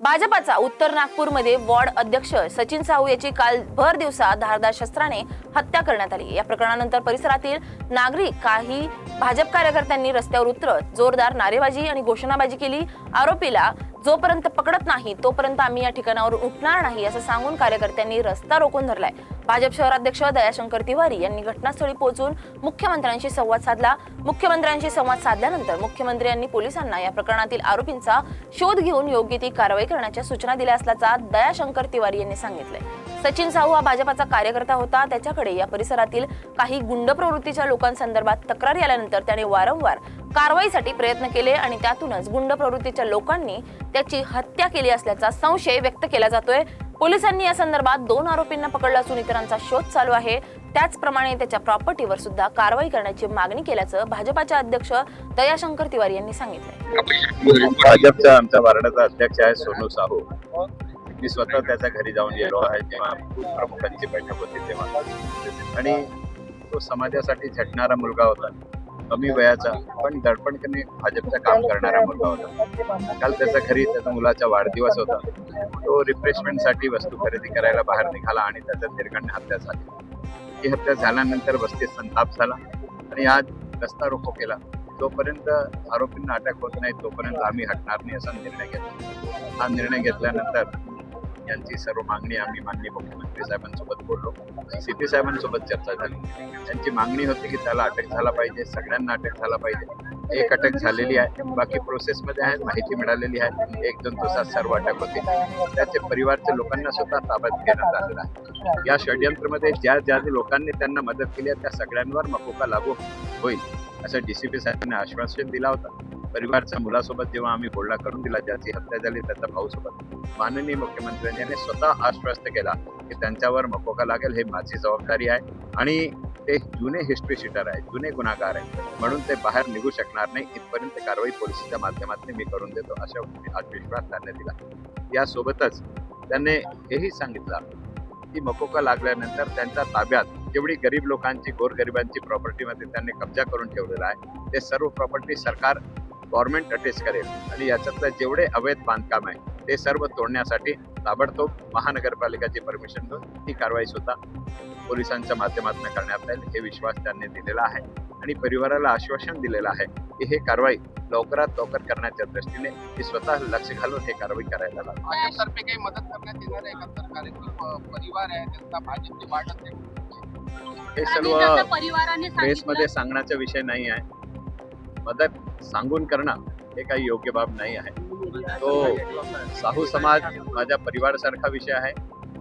भाजपाचा उत्तर नागपूरमध्ये वॉर्ड अध्यक्ष सचिन साहू याची काल भर दिवसा धारदार शस्त्राने हत्या करण्यात आली. या प्रकरणानंतर परिसरातील नागरिक काही भाजप कार्यकर्त्यांनी रस्त्यावर उतरत जोरदार नारेबाजी आणि घोषणाबाजी केली. आरोपीला जोपर्यंत पकडत नाही तोपर्यंत आम्ही या ठिकाणावर उठणार नाही असं सांगून कार्यकर्त्यांनी रस्ता रोखून धरलाय. भाजप शहराध्यक्ष दयाशंकर तिवारी यांनी घटनास्थळी पोहोचून मुख्यमंत्र्यांशी संवाद साधला. मुख्यमंत्र्यांशी संवाद साधल्यानंतर मुख्यमंत्री यांनी पोलिसांना या प्रकरणातील आरोपींचा शोध घेऊन योग्य ती कारवाई करण्याच्या सूचना दिल्या असल्याचा दयाशंकर तिवारी यांनी सांगितलंय. सचिन साहू हा भाजपाचा कार्यकर्ता होता. त्याच्याकडे या परिसरातील काही गुंड प्रवृत्तीच्या लोकांसंदर्भात तक्रारी आल्यानंतर त्याने वारंवार कारवाईसाठी प्रयत्न केले आणि त्यातूनच गुंड प्रवृत्तीच्या लोकांनी त्याची हत्या केली असल्याचा संशय व्यक्त केला जातोय. पोलिसांनी या संदर्भात दोन आरोपींना पकडलं असून इतरांचा शोध चालू आहे. त्याचप्रमाणे त्याच्या प्रॉपर्टीवर सुद्धा कारवाई करण्याची मागणी केल्याचं भाजपाच्या अध्यक्ष दयाशंकर तिवारी यांनी सांगितलं भाजपचा आमच्या वार्डाचा अध्यक्ष आहे सोनू साहू. मी स्वतः त्याच्या घरी जाऊन गेलो आहे तेव्हा प्रमुखांची बैठक होती तेव्हा. आणि तो समाजासाठी झटणारा मुलगा होता. कमी वयाचा पण दडपणकने भाजपचं काम करणारा मुलगा होता. काल त्याचा घरी त्याचा मुलाचा वाढदिवस होता. तो रिफ्रेशमेंटसाठी वस्तू खरेदी करायला बाहेर निघाला आणि त्याचा निर्गण्य हत्या झाली. ही हत्या झाल्यानंतर वस्तीत संताप झाला आणि आज रस्ता रोको केला. जोपर्यंत आरोपींना अटक होत नाही तोपर्यंत आम्ही हटणार नाही असा निर्णय घेतला. हा निर्णय घेतल्यानंतर यांची सर्व मागणी आम्ही माननीय मुख्यमंत्री साहेबांसोबत बोललो. सीपी साहेबांसोबत चर्चा झाली. त्यांची मागणी होती की त्याला अटक झाला पाहिजे सगळ्यांना अटक झाला पाहिजे. एक अटक झालेली आहे बाकी प्रोसेसमध्ये आहे माहिती मिळालेली आहे. एक दोन दिवसात सर्व अटक होते. त्याचे परिवारच्या लोकांना सुद्धा ताब्यात घेण्यात आलेला आहे. या षडयंत्रमध्ये ज्या ज्या लोकांनी त्यांना मदत केली आहे त्या सगळ्यांवर मकोका लागू होईल असं डीसीपी साहेबांनी आश्वासन दिला होता. परिवारच्या मुलासोबत जेव्हा आम्ही बोलणा करून दिला ज्याची हत्या झाली त्याचा भाऊसोबत माननीय मुख्यमंत्र्यांनी यांनी स्वतः आश्वस्त केला की त्यांच्यावर मकोका लागेल हे माझी जबाबदारी आहे आणि ते जुने हिस्ट्री शीटर आहे जुने गुन्हागार आहे म्हणून ते बाहेर निघू शकणार नाही. इथपर्यंत कारवाई पोलिसाच्या माध्यमातून मी करून देतो अशा आज विश्वास त्यांनी दिला यासोबतच त्यांनी हेही सांगितलं की मकोका लागल्यानंतर त्यांच्या ताब्यात जेवढी गरीब लोकांची गोरगरिबांची प्रॉपर्टीमध्ये त्यांनी कब्जा करून ठेवलेला आहे ते सर्व प्रॉपर्टी सरकार गव्हर्नमेंट अटेच करेल. आणि याच्यातलं जेवढे अवैध बांधकाम आहे ते सर्व तोडण्यासाठी ताबडतोब महानगरपालिकाची परमिशन घेऊन ही कारवाई सुद्धा पोलिसांच्या माध्यमातून करण्यात येईल हे विश्वास त्यांनी दिलेला आहे. आणि परिवाराला आश्वासन दिलेलं आहे की हे कारवाई लवकरात लवकर करण्याच्या दृष्टीने मी स्वतः लक्ष घालून हे कारवाई करायला लागलो. काही मदत करण्यात येणार आहे का? तर कारण की प- परिवार आहे त्यांचा भाजपची वाटत हे सर्व प्रेसमध्ये सांगण्याचा विषय नाही आहे. मदत सांगून करणं हे काही योग्य बाब नाही आहे. तो साहू समाज माझ्या परिवारासारखा विषय आहे.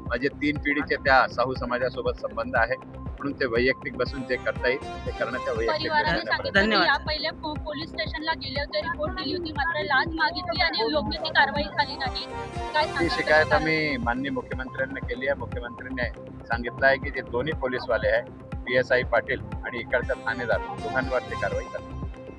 माझे तीन पिढीचे त्या साहू समाजासोबत संबंध आहे. म्हणून ते वैयक्तिक बसून जे करता येईल ते करण्याच्या वैयक्तिक परिवाराने दृष्टीने सांगितलं की धन्यवाद. पहिले पोलीस स्टेशनला गेले होते. रिपोर्ट दिली होती. मात्र लाच मागितली आणि योग्य ती कारवाई झाली नाही. ती शिकायत? आम्ही माननीय मुख्यमंत्र्यांना केली आहे. मुख्यमंत्र्यांनी सांगितलं आहे की जे दोन्ही पोलीसवाले आहे पी एस आय पाटील आणि इकडचा ठाणेदार दोघांवर ते कारवाई करतात.